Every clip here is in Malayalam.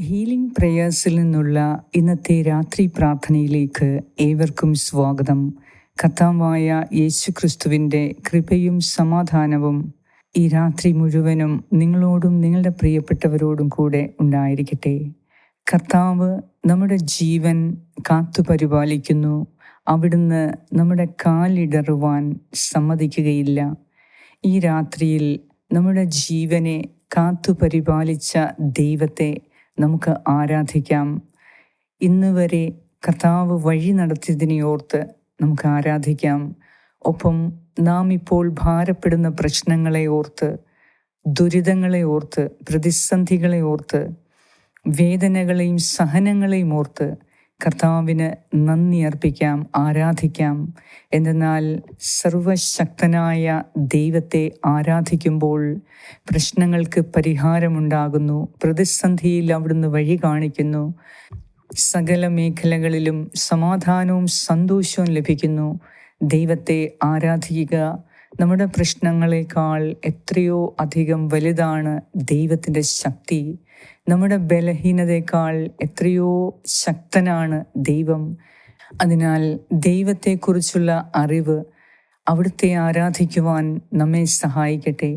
ഹീലിംഗ് പ്രേയേഴ്സിൽ നിന്നുള്ള ഇന്നത്തെ രാത്രി പ്രാർത്ഥനയിലേക്ക് ഏവർക്കും സ്വാഗതം. കഥാവായ യേശു ക്രിസ്തുവിന്റെ കൃപയും സമാധാനവും ഈ രാത്രി മുഴുവനും നിങ്ങളോടും നിങ്ങളുടെ പ്രിയപ്പെട്ടവരോടും കൂടെ ഉണ്ടായിരിക്കട്ടെ. കർത്താവ് നമ്മുടെ ജീവൻ കാത്തുപരിപാലിക്കുന്നു അവിടുന്ന് നമ്മുടെ കാലിടറുവാൻ സമ്മതിക്കുകയില്ല. ഈ രാത്രിയിൽ നമ്മുടെ ജീവനെ കാത്തുപരിപാലിച്ച ദൈവത്തെ നമുക്ക് ആരാധിക്കാം. ഇന്ന് വരെ കർത്താവ് വഴി നടത്തിയതിനെ ഓർത്ത് നമുക്ക് ആരാധിക്കാം. ഒപ്പം നാം ഇപ്പോൾ ഭാരപ്പെടുന്ന പ്രശ്നങ്ങളെ ഓർത്ത് ദുരിതങ്ങളെ ഓർത്ത് പ്രതിസന്ധികളെ ഓർത്ത് വേദനകളെയും സഹനങ്ങളെയും ഓർത്ത് കർത്താവിന് നന്ദി അർപ്പിക്കാം ആരാധിക്കാം. എന്തെന്നാൽ സർവശക്തനായ ദൈവത്തെ ആരാധിക്കുമ്പോൾ പ്രശ്നങ്ങൾക്ക് പരിഹാരമുണ്ടാകുന്നു. പ്രതിസന്ധിയിൽ അവിടുന്ന് വഴി കാണിക്കുന്നു. സകല മേഖലകളിലും സമാധാനവും സന്തോഷവും ലഭിക്കുന്നു. ദൈവത്തെ ആരാധിക്കുക നമ്മുടെ പ്രശ്നങ്ങളെക്കാൾ എത്രയോ അധികം വലുതാണ് ദൈവത്തിന്റെ ശക്തി. നമ്മുടെ ബലഹീനതയേക്കാൾ എത്രയോ ശക്തനാണ് ദൈവം. അതിനാൽ ദൈവത്തെക്കുറിച്ചുള്ള അറിവ് അവിടുത്തെ ആരാധിക്കുവാൻ നമ്മെ സഹായിക്കട്ടെ.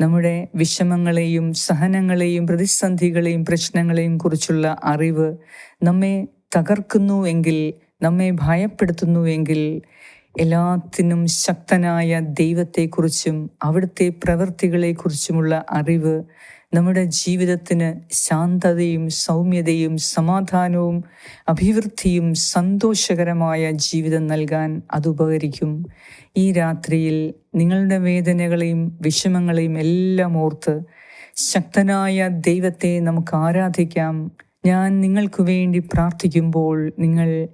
നമ്മുടെ വിഷമങ്ങളെയും സഹനങ്ങളെയും പ്രതിസന്ധികളെയും പ്രശ്നങ്ങളെയും കുറിച്ചുള്ള അറിവ് നമ്മെ തകർക്കുന്നു എങ്കിൽ നമ്മെ ഭയപ്പെടുത്തുന്നു എങ്കിൽ എല്ലാത്തിനും ശക്തനായ ദൈവത്തെക്കുറിച്ചും അവിടുത്തെ പ്രവൃത്തികളെക്കുറിച്ചുമുള്ള അറിവ് നമ്മുടെ ജീവിതത്തിന് ശാന്തതയും സൗമ്യതയും സമാധാനവും അഭിവൃദ്ധിയും സന്തോഷകരമായ ജീവിതം നൽകാൻ അത് ഉപകരിക്കും. ഈ രാത്രിയിൽ നിങ്ങളുടെ വേദനകളെയും വിഷമങ്ങളെയും എല്ലാം ഓർത്ത് ശക്തനായ ദൈവത്തെ നമുക്ക് ആരാധിക്കാം. ഞാൻ നിങ്ങൾക്ക് വേണ്ടി പ്രാർത്ഥിക്കുമ്പോൾ നിങ്ങൾ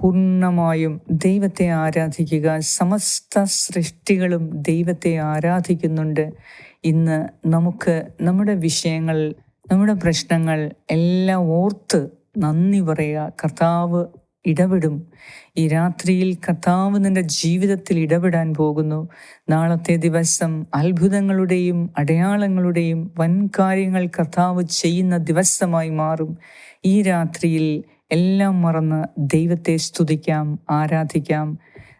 പൂർണമായും ദൈവത്തെ ആരാധിക്കുക. സമസ്ത സൃഷ്ടികളും ദൈവത്തെ ആരാധിക്കുന്നുണ്ട്. ഇന്ന് നമുക്ക് നമ്മുടെ വിഷയങ്ങൾ നമ്മുടെ പ്രശ്നങ്ങൾ എല്ലാം ഓർത്ത് നന്ദി പറയുക. കർത്താവ് ഇടപെടും. ഈ രാത്രിയിൽ കർത്താവ് നിന്റെ ജീവിതത്തിൽ ഇടപെടാൻ പോകുന്നു. നാളത്തെ ദിവസം അത്ഭുതങ്ങളുടെയും അടയാളങ്ങളുടെയും വൻ കാര്യങ്ങൾ കർത്താവ് ചെയ്യുന്ന ദിവസമായി മാറും. ഈ രാത്രിയിൽ എല്ലാം മറന്ന് ദൈവത്തെ സ്തുതിക്കാം ആരാധിക്കാം.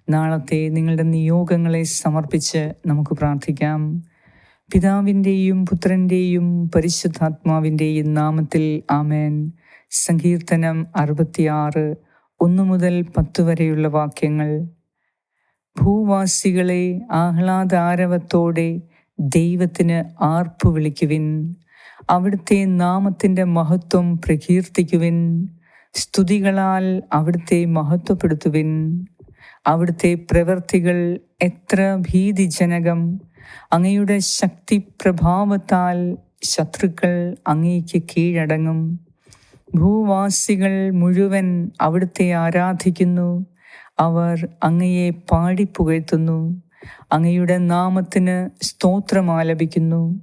നാളത്തെ നിങ്ങളുടെ നിയോഗങ്ങളെ സമർപ്പിച്ച് നമുക്ക് പ്രാർത്ഥിക്കാം. പിതാവിന്റെയും പുത്രന്റെയും പരിശുദ്ധാത്മാവിന്റെയും നാമത്തിൽ ആമേൻ. സങ്കീർത്തനം അറുപത്തിയാറ് ഒന്നു മുതൽ പത്ത് വരെയുള്ള വാക്യങ്ങൾ. ഭൂവാസികളെ ആഹ്ലാദാരവത്തോടെ ദൈവത്തിന് ആർപ്പു വിളിക്കുവിൻ. അവിടുത്തെ നാമത്തിന്റെ മഹത്വം പ്രകീർത്തിക്കുവിൻ. സ്തുതികളാൽ അവിടുത്തെ മഹത്വപ്പെടുത്തുവിൻ. അവിടുത്തെ പ്രവൃത്തികൾ എത്ര ഭീതിജനകം. അങ്ങയുടെ ശക്തി പ്രഭാവത്താൽ ശത്രുക്കൾ അങ്ങേക്ക് കീഴടങ്ങും. ഭൂവാസികൾ മുഴുവൻ അവിടുത്തെ ആരാധിക്കുന്നു. അവർ അങ്ങയെ പാടിപ്പുകഴ്ത്തുന്നു. അങ്ങയുടെ നാമത്തിന് സ്തോത്രമാലപിക്കുന്നു.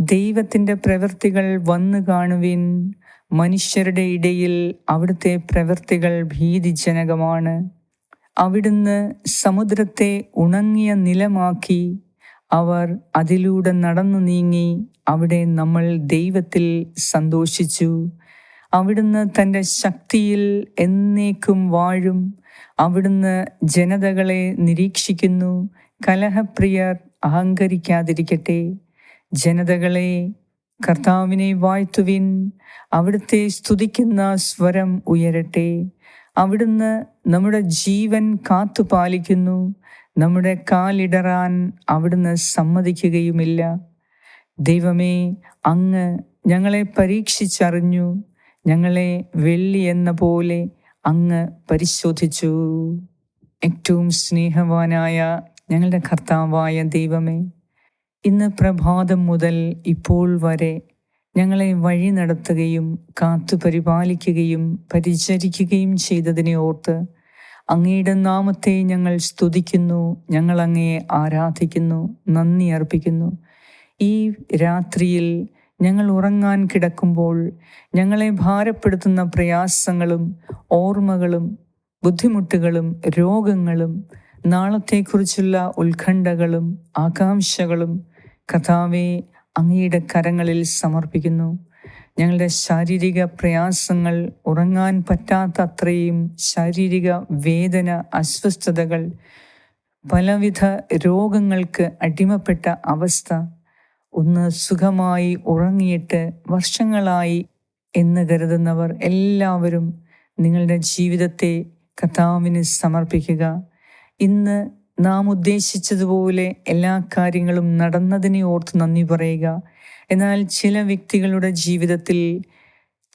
ദൈവത്തിന്റെ പ്രവൃത്തികൾ വന്നു കാണുവിൻ മനുഷ്യരുടെ ഇടയിൽ അവിടുത്തെ പ്രവൃത്തികൾ ഭീതിജനകമാണ്. അവിടുന്ന് സമുദ്രത്തെ ഉണങ്ങിയ നിലമാക്കി അവർ അതിലൂടെ നടന്നു നീങ്ങി അവിടെ നമ്മൾ ദൈവത്തിൽ സന്തോഷിച്ചു. അവിടുന്ന് തന്റെ ശക്തിയിൽ എന്നേക്കും വാഴും. അവിടുന്ന് ജനതകളെ നിരീക്ഷിക്കുന്നു. കലഹപ്രിയർ അഹങ്കരിക്കാതിരിക്കട്ടെ. ജനതകളെ കർത്താവിനെ വാഴ്ത്തുവിൻ. അവിടുത്തെ സ്തുതിക്കുന്ന സ്വരം ഉയരട്ടെ. അവിടുന്ന് നമ്മുടെ ജീവൻ കാത്തുപാലിക്കുന്നു നമ്മുടെ കാലിടറാൻ അവിടുന്ന് സമ്മതിക്കുകയുമില്ല. ദൈവമേ അങ്ങ് ഞങ്ങളെ പരീക്ഷിച്ചറിഞ്ഞു. ഞങ്ങളെ വെള്ളി എന്ന പോലെ അങ്ങ് പരിശോധിച്ചു. ഏറ്റവും സ്നേഹവാനായ ഞങ്ങളുടെ കർത്താവായ ദൈവമേ ഇന്ന് പ്രഭാതം മുതൽ ഇപ്പോൾ വരെ ഞങ്ങളെ വഴി നടത്തുകയും കാത്തു പരിപാലിക്കുകയും പരിചരിക്കുകയും ചെയ്തതിനെ ഓർത്ത് അങ്ങയുടെ നാമത്തെ ഞങ്ങൾ സ്തുതിക്കുന്നു ഞങ്ങൾ അങ്ങയെ ആരാധിക്കുന്നു നന്ദി അർപ്പിക്കുന്നു. ഈ രാത്രിയിൽ ഞങ്ങൾ ഉറങ്ങാൻ കിടക്കുമ്പോൾ ഞങ്ങളെ ഭാരപ്പെടുത്തുന്ന പ്രയാസങ്ങളും ഓർമ്മകളും ബുദ്ധിമുട്ടുകളും രോഗങ്ങളും നാളത്തെക്കുറിച്ചുള്ള ഉത്കണ്ഠകളും ആകാംക്ഷകളും കഥാവെ അങ്ങയുടെ കരങ്ങളിൽ സമർപ്പിക്കുന്നു. ഞങ്ങളുടെ ശാരീരിക പ്രയാസങ്ങൾ ഉറങ്ങാൻ പറ്റാത്ത അത്രയും ശാരീരിക വേദന അസ്വസ്ഥതകൾ പലവിധ രോഗങ്ങൾക്ക് അടിമപ്പെട്ട അവസ്ഥ ഒന്ന് സുഖമായി ഉറങ്ങിയിട്ട് വർഷങ്ങളായി എന്ന് കരുതുന്നവർ എല്ലാവരും നിങ്ങളുടെ ജീവിതത്തെ കഥാവിന് സമർപ്പിക്കുക. ഇന്ന് നാം ഉദ്ദേശിച്ചതുപോലെ എല്ലാ കാര്യങ്ങളും നടന്നതിനെ ഓർത്ത് നന്ദി പറയുക. എന്നാൽ ചില വ്യക്തികളുടെ ജീവിതത്തിൽ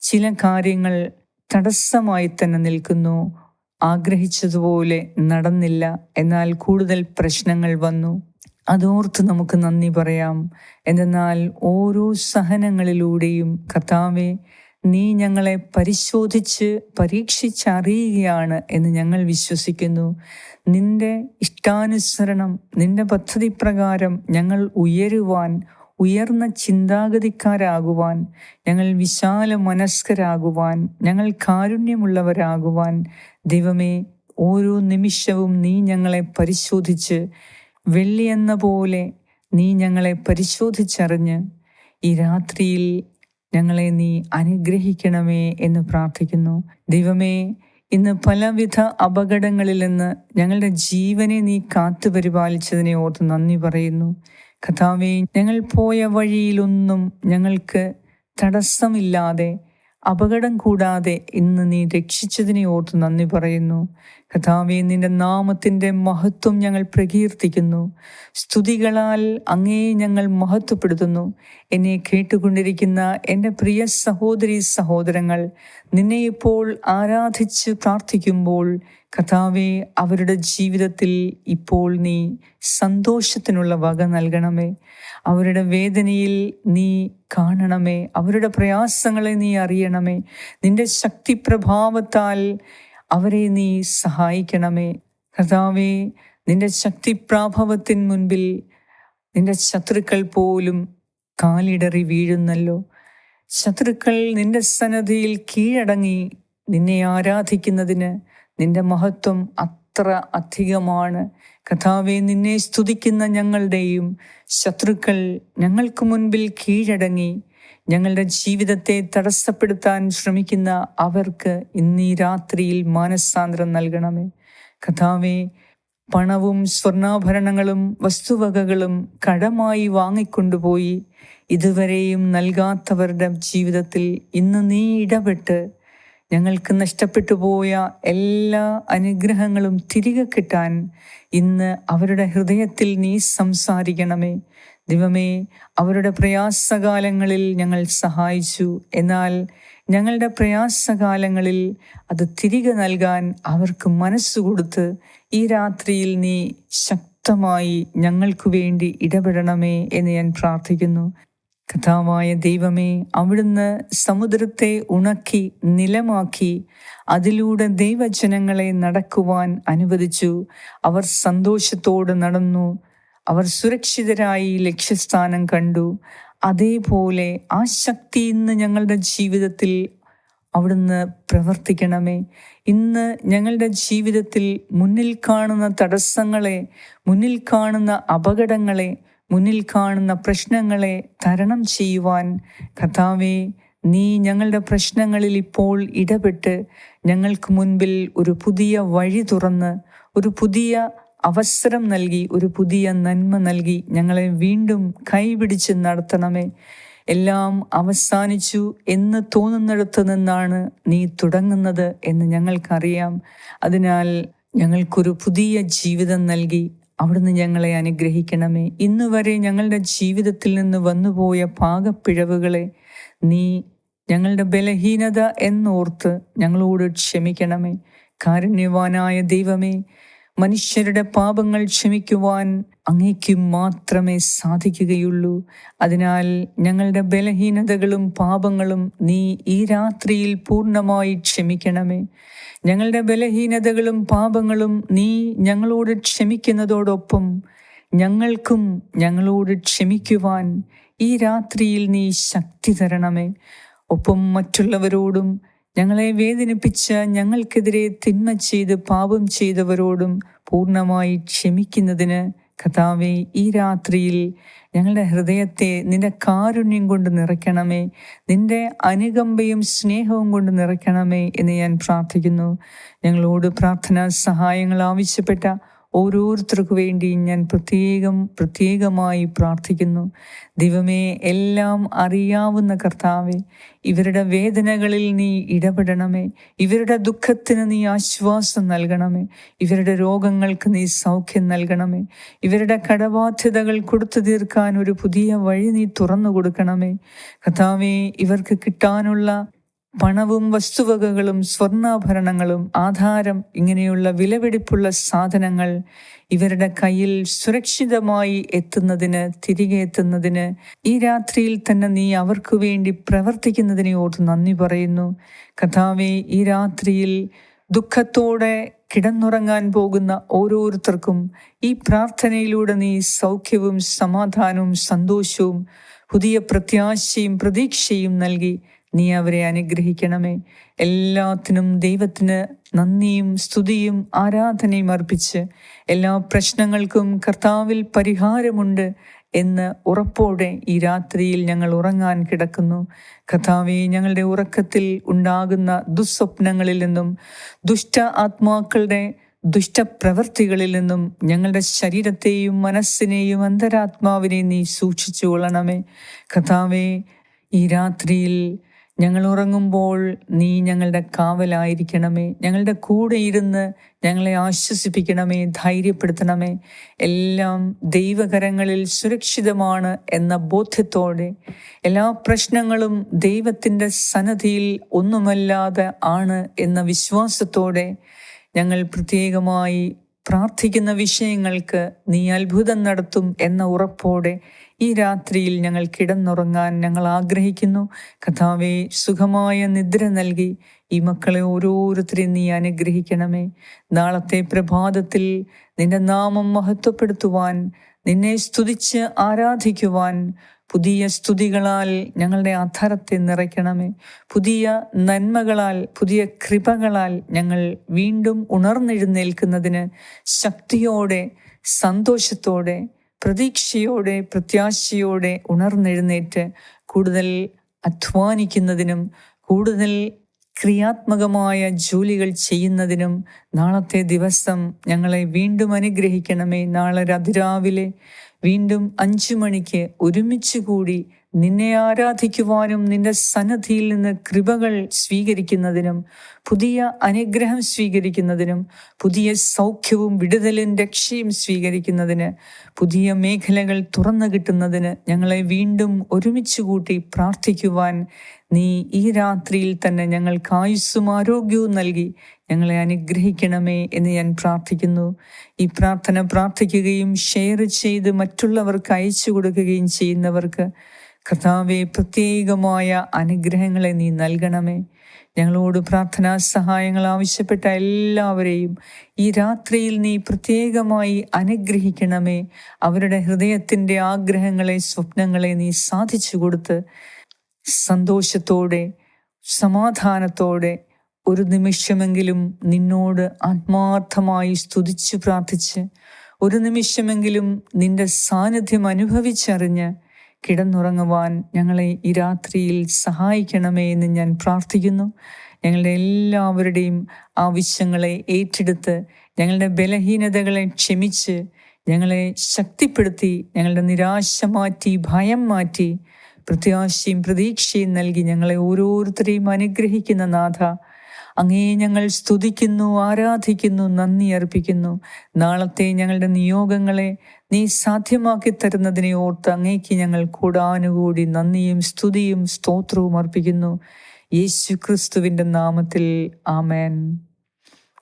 ചില കാര്യങ്ങൾ തടസ്സമായി തന്നെ നിൽക്കുന്നു. ആഗ്രഹിച്ചതുപോലെ നടന്നില്ല. എന്നാൽ കൂടുതൽ പ്രശ്നങ്ങൾ വന്നു. അതോർത്ത് നമുക്ക് നന്ദി പറയാം. എന്നാൽ ഓരോ സഹനങ്ങളിലൂടെയും കർത്താവെ നീ ഞങ്ങളെ പരിശോധിച്ച് പരീക്ഷിച്ചറിയുകയാണ് എന്ന് ഞങ്ങൾ വിശ്വസിക്കുന്നു. നിന്റെ ഇഷ്ടാനുസരണം നിന്റെ പദ്ധതി പ്രകാരം ഞങ്ങൾ ഉയരുവാൻ ഉയർന്ന ചിന്താഗതിക്കാരാകുവാൻ ഞങ്ങൾ വിശാല മനസ്കരാകുവാൻ ഞങ്ങൾ കാരുണ്യമുള്ളവരാകുവാൻ ദൈവമേ ഓരോ നിമിഷവും നീ ഞങ്ങളെ പരിശോധിച്ച് വെള്ളിയെന്ന പോലെ നീ ഞങ്ങളെ പരിശോധിച്ചറിഞ്ഞ് ഈ രാത്രിയിൽ ഞങ്ങളെ നീ അനുഗ്രഹിക്കണമേ എന്ന് പ്രാർത്ഥിക്കുന്നു. ദൈവമേ ഇന്ന് പലവിധ അപകടങ്ങളിൽ നിന്ന് ഞങ്ങളുടെ ജീവനെ നീ കാത്തു പരിപാലിച്ചതിനെ ഓർത്ത് നന്ദി പറയുന്നു. കഥാവേ ഞങ്ങൾ പോയ വഴിയിലൊന്നും ഞങ്ങൾക്ക് തടസ്സമില്ലാതെ അപകടം കൂടാതെ ഇന്ന് നീ രക്ഷിച്ചതിനെ ഓർത്ത് നന്ദി പറയുന്നു. കഥാവെ നിന്റെ നാമത്തിന്റെ മഹത്വം ഞങ്ങൾ പ്രകീർത്തിക്കുന്നു. സ്തുതികളാൽ അങ്ങേ ഞങ്ങൾ മഹത്വപ്പെടുത്തുന്നു. എന്നെ കേട്ടുകൊണ്ടിരിക്കുന്ന എന്റെ പ്രിയ സഹോദരി സഹോദരങ്ങൾ നിന്നെ ഇപ്പോൾ ആരാധിച്ച് പ്രാർത്ഥിക്കുമ്പോൾ കഥാവെ അവരുടെ ജീവിതത്തിൽ ഇപ്പോൾ നീ സന്തോഷത്തിനുള്ള വക നൽകണമേ. അവരുടെ വേദനയിൽ നീ കാണണമേ. അവരുടെ പ്രയാസങ്ങളെ നീ അറിയണമേ. നിന്റെ ശക്തി പ്രഭാവത്താൽ അവരെ നീ സഹായിക്കണമേ. കഥാവെ നിന്റെ ശക്തി പ്രാഭവത്തിൻ മുൻപിൽ നിന്റെ ശത്രുക്കൾ പോലും കാലിടറി വീഴുന്നല്ലോ. ശത്രുക്കൾ നിന്റെ സന്നദ്ധിയിൽ കീഴടങ്ങി നിന്നെ ആരാധിക്കുന്നതിന് നിന്റെ മഹത്വം അത്ര അധികമാണ്. കഥാവെ നിന്നെ സ്തുതിക്കുന്ന ഞങ്ങളുടെയും ശത്രുക്കൾ ഞങ്ങൾക്ക് മുൻപിൽ കീഴടങ്ങി. ഞങ്ങളുടെ ജീവിതത്തെ തടസ്സപ്പെടുത്താൻ ശ്രമിക്കുന്ന അവർക്ക് ഇന്നീ രാത്രിയിൽ മാനസാന്തരം നൽകണമേ. കഥാവെ പണവും സ്വർണാഭരണങ്ങളും വസ്തുവകകളും കടമായി വാങ്ങിക്കൊണ്ടുപോയി. ഇതുവരെയും നൽകാത്തവരുടെ ജീവിതത്തിൽ ഇന്ന് നീ ഇടപെട്ട് ഞങ്ങൾക്ക് നഷ്ടപ്പെട്ടു പോയ എല്ലാ അനുഗ്രഹങ്ങളും തിരികെ കിട്ടാൻ ഇന്ന് അവരുടെ ഹൃദയത്തിൽ നീ സംസാരിക്കണമേ. ദൈവമേ അവരുടെ പ്രയാസകാലങ്ങളിൽ ഞങ്ങൾ സഹായിച്ചു. എന്നാൽ ഞങ്ങളുടെ പ്രയാസകാലങ്ങളിൽ അത് തിരികെ നൽകാൻ അവർക്ക് മനസ്സുകൊടുത്ത് ഈ രാത്രിയിൽ നീ ശക്തമായി ഞങ്ങൾക്കു വേണ്ടി ഇടപെടണമേ എന്ന് ഞാൻ പ്രാർത്ഥിക്കുന്നു. കഥാവായ ദൈവമേ അവിടുന്ന് സമുദ്രത്തെ ഉണക്കി നിലമാക്കി അതിലൂടെ ദൈവജനങ്ങളെ നടക്കുവാൻ അനുവദിച്ചു. അവർ സന്തോഷത്തോടെ നടന്നു. അവർ സുരക്ഷിതരായി ലക്ഷ്യസ്ഥാനം കണ്ടു. അതേപോലെ ആ ശക്തി ഇന്ന് ഞങ്ങളുടെ ജീവിതത്തിൽ അവിടുന്ന് പ്രവർത്തിക്കണമേ. ഇന്ന് ഞങ്ങളുടെ ജീവിതത്തിൽ മുന്നിൽ കാണുന്ന തടസ്സങ്ങളെ മുന്നിൽ കാണുന്ന അപകടങ്ങളെ മുന്നിൽ കാണുന്ന പ്രശ്നങ്ങളെ തരണം ചെയ്യുവാൻ കഥാവെ നീ ഞങ്ങളുടെ പ്രശ്നങ്ങളിൽ ഇപ്പോൾ ഇടപെട്ട് ഞങ്ങൾക്ക് മുൻപിൽ ഒരു പുതിയ വഴി തുറന്ന് ഒരു പുതിയ അവസരം നൽകി ഒരു പുതിയ നന്മ നൽകി ഞങ്ങളെ വീണ്ടും കൈപിടിച്ച് നടത്തണമേ. എല്ലാം അവസാനിച്ചു എന്ന് തോന്നുന്നിടത്ത് നിന്നാണ് നീ തുടങ്ങുന്നത് എന്ന് ഞങ്ങൾക്കറിയാം. അതിനാൽ ഞങ്ങൾക്കൊരു പുതിയ ജീവിതം നൽകി അവിടുന്ന് ഞങ്ങളെ അനുഗ്രഹിക്കണമേ. ഇന്നു വരെ ഞങ്ങളുടെ ജീവിതത്തിൽ നിന്ന് വന്നുപോയ പാകപ്പിഴവുകളെ നീ ഞങ്ങളുടെ ബലഹീനത എന്നോർത്ത് ഞങ്ങളോട് ക്ഷമിക്കണമേ. കാരുണ്യവാനായ ദൈവമേ മനുഷ്യരുടെ പാപങ്ങൾ ക്ഷമിക്കുവാൻ അങ്ങേക്ക് മാത്രമേ സാധിക്കുകയുള്ളൂ. അതിനാൽ ഞങ്ങളുടെ ബലഹീനതകളും പാപങ്ങളും നീ ഈ രാത്രിയിൽ പൂർണമായി ക്ഷമിക്കണമേ. ഞങ്ങളുടെ ബലഹീനതകളും പാപങ്ങളും നീ ഞങ്ങളോട് ക്ഷമിക്കുന്നതോടൊപ്പം ഞങ്ങൾക്കും ഞങ്ങളോട് ക്ഷമിക്കുവാൻ ഈ രാത്രിയിൽ നീ ശക്തി തരണമേ. ഒപ്പം മറ്റുള്ളവരോടും ഞങ്ങളെ വേദനിപ്പിച്ച ഞങ്ങൾക്കെതിരെ തിന്മ ചെയ്ത് പാപം ചെയ്തവരോടും പൂർണമായി ക്ഷമിക്കുന്നതിന് കഥാവെ ഈ രാത്രിയിൽ ഞങ്ങളുടെ ഹൃദയത്തെ നിന്റെ കാരുണ്യം കൊണ്ട് നിറയ്ക്കണമേ. നിന്റെ അനുകമ്പയും സ്നേഹവും കൊണ്ട് നിറയ്ക്കണമേ എന്ന് ഞാൻ പ്രാർത്ഥിക്കുന്നു. ഞങ്ങളോട് പ്രാർത്ഥനാ സഹായങ്ങൾ ആവശ്യപ്പെട്ട ഓരോരുത്തർക്കു വേണ്ടി ഞാൻ പ്രത്യേകം പ്രത്യേകമായി പ്രാർത്ഥിക്കുന്നു. ദൈവമേ എല്ലാം അറിയാവുന്ന കർത്താവെ ഇവരുടെ വേദനകളിൽ നീ ഇടപെടണമേ. ഇവരുടെ ദുഃഖത്തിന് നീ ആശ്വാസം നൽകണമേ. ഇവരുടെ രോഗങ്ങൾക്ക് നീ സൗഖ്യം നൽകണമേ. ഇവരുടെ കടബാധ്യതകൾ കൊടുത്തു തീർക്കാൻ ഒരു പുതിയ വഴി നീ തുറന്നു കൊടുക്കണമേ. കർത്താവെ ഇവർക്ക് കിട്ടാനുള്ള പണവും വസ്തുവകകളും സ്വർണാഭരണങ്ങളും ആധാരം ഇങ്ങനെയുള്ള വിലപിടിപ്പുള്ള സാധനങ്ങൾ ഇവരുടെ കയ്യിൽ സുരക്ഷിതമായി എത്തുന്നതിന് തിരികെ എത്തുന്നതിന് ഈ രാത്രിയിൽ തന്നെ നീ അവർക്ക് വേണ്ടി പ്രവർത്തിക്കുന്നതിനെ ഓർത്ത് നന്ദി പറയുന്നു. കഥാവെ ഈ രാത്രിയിൽ ദുഃഖത്തോടെ കിടന്നുറങ്ങാൻ പോകുന്ന ഓരോരുത്തർക്കും ഈ പ്രാർത്ഥനയിലൂടെ നീ സൗഖ്യവും സമാധാനവും സന്തോഷവും പുതിയ പ്രത്യാശയും പ്രതീക്ഷയും നൽകി നീ അവരെ അനുഗ്രഹിക്കണമേ. എല്ലാത്തിനും ദൈവത്തിന് നന്ദിയും സ്തുതിയും ആരാധനയും അർപ്പിച്ച് എല്ലാ പ്രശ്നങ്ങൾക്കും കർത്താവിൽ പരിഹാരമുണ്ട് എന്ന് ഉറപ്പോടെ ഈ രാത്രിയിൽ ഞങ്ങൾ ഉറങ്ങാൻ കിടക്കുന്നു. കഥാവെ ഞങ്ങളുടെ ഉറക്കത്തിൽ ഉണ്ടാകുന്ന ദുസ്വപ്നങ്ങളിൽ നിന്നും ദുഷ്ട ആത്മാക്കളുടെ ദുഷ്ടപ്രവൃത്തികളിൽ നിന്നും ഞങ്ങളുടെ ശരീരത്തെയും മനസ്സിനെയും അന്തരാത്മാവിനെയും നീ സൂക്ഷിച്ചു കൊള്ളണമേ കഥാവെ ഈ രാത്രിയിൽ ഞങ്ങൾ ഉറങ്ങുമ്പോൾ നീ ഞങ്ങളുടെ കാവലായിരിക്കണമേ. ഞങ്ങളുടെ കൂടെ ഇരുന്ന് ഞങ്ങളെ ആശ്വസിപ്പിക്കണമേ ധൈര്യപ്പെടുത്തണമേ. എല്ലാം ദൈവകരങ്ങളിൽ സുരക്ഷിതമാണ് എന്ന ബോധ്യത്തോടെ എല്ലാ പ്രശ്നങ്ങളും ദൈവത്തിന്റെ സന്നദ്ധിയിൽ ഒന്നുമല്ലാതെ ആണ് എന്ന വിശ്വാസത്തോടെ ഞങ്ങൾ പ്രത്യേകമായി പ്രാർത്ഥിക്കുന്ന വിഷയങ്ങൾക്ക് നീ അത്ഭുതം നടത്തും എന്ന ഉറപ്പോടെ ഈ രാത്രിയിൽ ഞങ്ങൾ കിടന്നുറങ്ങാൻ ഞങ്ങൾ ആഗ്രഹിക്കുന്നു. കഥാവെ സുഖമായ നിദ്ര നൽകി ഈ മക്കളെ ഓരോരുത്തരെയും നീ അനുഗ്രഹിക്കണമേ. നാളത്തെ പ്രഭാതത്തിൽ നിന്റെ നാമം മഹത്വപ്പെടുത്തുവാൻ നിന്നെ സ്തുതിച്ച് ആരാധിക്കുവാൻ പുതിയ സ്തുതികളാൽ ഞങ്ങളുടെ അധരത്തെ നിറയ്ക്കണമേ. പുതിയ നന്മകളാൽ പുതിയ കൃപകളാൽ ഞങ്ങൾ വീണ്ടും ഉണർന്നെഴുന്നേൽക്കുന്നതിന് ശക്തിയോടെ സന്തോഷത്തോടെ പ്രതീക്ഷയോടെ പ്രത്യാശയോടെ ഉണർന്നെഴുന്നേറ്റ് കൂടുതൽ അധ്വാനിക്കുന്നതിനും കൂടുതൽ ക്രിയാത്മകമായ ജോലികൾ ചെയ്യുന്നതിനും നാളത്തെ ദിവസം ഞങ്ങളെ വീണ്ടും അനുഗ്രഹിക്കണമേ. നാളെ അതിരാവിലെ വീണ്ടും അഞ്ചു മണിക്ക് ഒരുമിച്ച് കൂടി നിന്നെ ആരാധിക്കുവാനും നിന്റെ സന്നദ്ധിയിൽ നിന്ന് കൃപകൾ സ്വീകരിക്കുന്നതിനും പുതിയ അനുഗ്രഹം സ്വീകരിക്കുന്നതിനും പുതിയ സൗഖ്യവും വിടുതലും രക്ഷയും സ്വീകരിക്കുന്നതിന് പുതിയ മേഖലകൾ തുറന്നു കിട്ടുന്നതിന് ഞങ്ങളെ വീണ്ടും ഒരുമിച്ച് കൂട്ടി പ്രാർത്ഥിക്കുവാൻ നീ ഈ രാത്രിയിൽ തന്നെ ഞങ്ങൾക്ക് ആയുസ്സും ആരോഗ്യവും നൽകി ഞങ്ങളെ അനുഗ്രഹിക്കണമേ എന്ന് ഞാൻ പ്രാർത്ഥിക്കുന്നു. ഈ പ്രാർത്ഥന പ്രാർത്ഥിക്കുകയും ഷെയർ ചെയ്ത് മറ്റുള്ളവർക്ക് അയച്ചു കൊടുക്കുകയും ചെയ്യുന്നവർക്ക് കർത്താവെ പ്രത്യേകമായ അനുഗ്രഹങ്ങളെ നീ നൽകണമേ. ഞങ്ങളോട് പ്രാർത്ഥനാ സഹായങ്ങൾ ആവശ്യപ്പെട്ട എല്ലാവരെയും ഈ രാത്രിയിൽ നീ പ്രത്യേകമായി അനുഗ്രഹിക്കണമേ. അവരുടെ ഹൃദയത്തിന്റെ ആഗ്രഹങ്ങളെ സ്വപ്നങ്ങളെ നീ സാധിച്ചു കൊടുത്ത് സന്തോഷത്തോടെ സമാധാനത്തോടെ ഒരു നിമിഷമെങ്കിലും നിന്നോട് ആത്മാർത്ഥമായി സ്തുതിച്ചു പ്രാർത്ഥിച്ച് ഒരു നിമിഷമെങ്കിലും നിന്റെ സാന്നിധ്യം അനുഭവിച്ചറിഞ്ഞ് കിടന്നുറങ്ങുവാൻ ഞങ്ങളെ ഈ രാത്രിയിൽ സഹായിക്കണമേ എന്ന് ഞാൻ പ്രാർത്ഥിക്കുന്നു. ഞങ്ങളുടെ എല്ലാവരുടെയും ആവശ്യങ്ങളെ ഏറ്റെടുത്ത് ഞങ്ങളുടെ ബലഹീനതകളെ ക്ഷമിച്ച് ഞങ്ങളെ ശക്തിപ്പെടുത്തി ഞങ്ങളുടെ നിരാശ മാറ്റി ഭയം മാറ്റി പ്രത്യാശയും പ്രതീക്ഷയും നൽകി ഞങ്ങളെ ഓരോരുത്തരെയും അനുഗ്രഹിക്കുന്ന നാഥ. അങ്ങേ ഞങ്ങൾ സ്തുതിക്കുന്നു ആരാധിക്കുന്നു നന്ദി അർപ്പിക്കുന്നു. നാളത്തെ ഞങ്ങളുടെ നിയോഗങ്ങളെ നീ സാധ്യമാക്കി തരുന്നതിനെ ഓർത്ത് അങ്ങേക്ക് ഞങ്ങൾ കൂടാനുകൂടി നന്ദിയും സ്തുതിയും സ്തോത്രവും അർപ്പിക്കുന്നു. യേശു ക്രിസ്തുവിന്റെ നാമത്തിൽ ആമേൻ.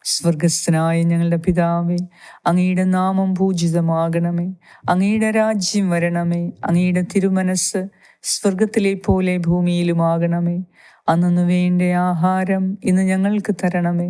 സ്വർഗസ്ഥനായ ഞങ്ങളുടെ പിതാവേ അങ്ങയുടെ നാമം പൂജിതമാകണമേ. അങ്ങയുടെ രാജ്യം വരണമേ. അങ്ങയുടെ തിരുമനസ് സ്വർഗത്തിലെ പോലെ ഭൂമിയിലുമാകണമേ. അന്നു വേണ്ട ആഹാരം ഇന്ന് ഞങ്ങൾക്ക് തരണമേ.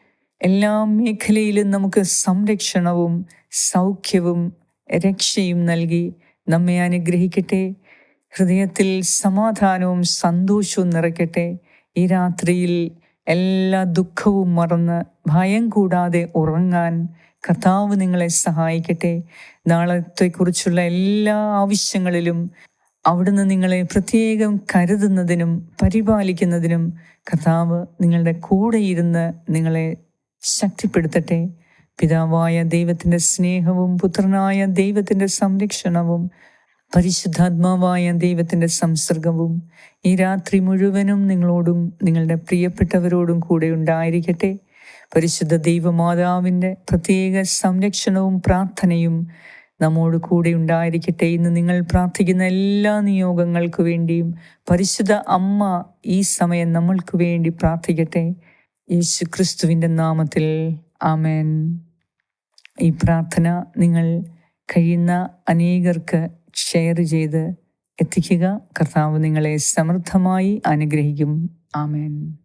എല്ലാ മേഖലയിലും നമുക്ക് സംരക്ഷണവും സൗഖ്യവും രക്ഷയും നൽകി നമ്മെ അനുഗ്രഹിക്കട്ടെ. ഹൃദയത്തിൽ സമാധാനവും സന്തോഷവും നിറയ്ക്കട്ടെ. ഈ രാത്രിയിൽ എല്ലാ ദുഃഖവും മറന്ന് ഭയം കൂടാതെ ഉറങ്ങാൻ കർത്താവ് നിങ്ങളെ സഹായിക്കട്ടെ. നാളത്തെക്കുറിച്ചുള്ള എല്ലാ ആവശ്യങ്ങളിലും അവിടുന്ന് നിങ്ങളെ പ്രത്യേകം കരുതുന്നതിനും പരിപാലിക്കുന്നതിനും കർത്താവ് നിങ്ങളുടെ കൂടെ ഇരുന്ന് നിങ്ങളെ ശക്തിപ്പെടുത്തട്ടെ. പിതാവായ ദൈവത്തിന്റെ സ്നേഹവും പുത്രനായ ദൈവത്തിന്റെ സംരക്ഷണവും പരിശുദ്ധാത്മാവായ ദൈവത്തിന്റെ സംസർഗവും ഈ രാത്രി മുഴുവനും നിങ്ങളോടും നിങ്ങളുടെ പ്രിയപ്പെട്ടവരോടും കൂടെ ഉണ്ടായിരിക്കട്ടെ. പരിശുദ്ധ ദൈവമാതാവിന്റെ പ്രത്യേക സംരക്ഷണവും പ്രാർത്ഥനയും നമ്മോട് കൂടെ ഉണ്ടായിരിക്കട്ടെ ഇന്ന് നിങ്ങൾ പ്രാർത്ഥിക്കുന്ന എല്ലാ നിയോഗങ്ങൾക്കു വേണ്ടിയും പരിശുദ്ധ അമ്മ ഈ സമയം നമ്മൾക്ക് വേണ്ടി പ്രാർത്ഥിക്കട്ടെ. യേശു ക്രിസ്തുവിന്റെ നാമത്തിൽ ആമേൻ. ഈ പ്രാർത്ഥന നിങ്ങൾ കഴിയുന്ന അനേകർക്ക് ഷെയർ ചെയ്ത് എത്തിക്കുക. കർത്താവ് നിങ്ങളെ സമൃദ്ധമായി അനുഗ്രഹിക്കും. ആമേൻ.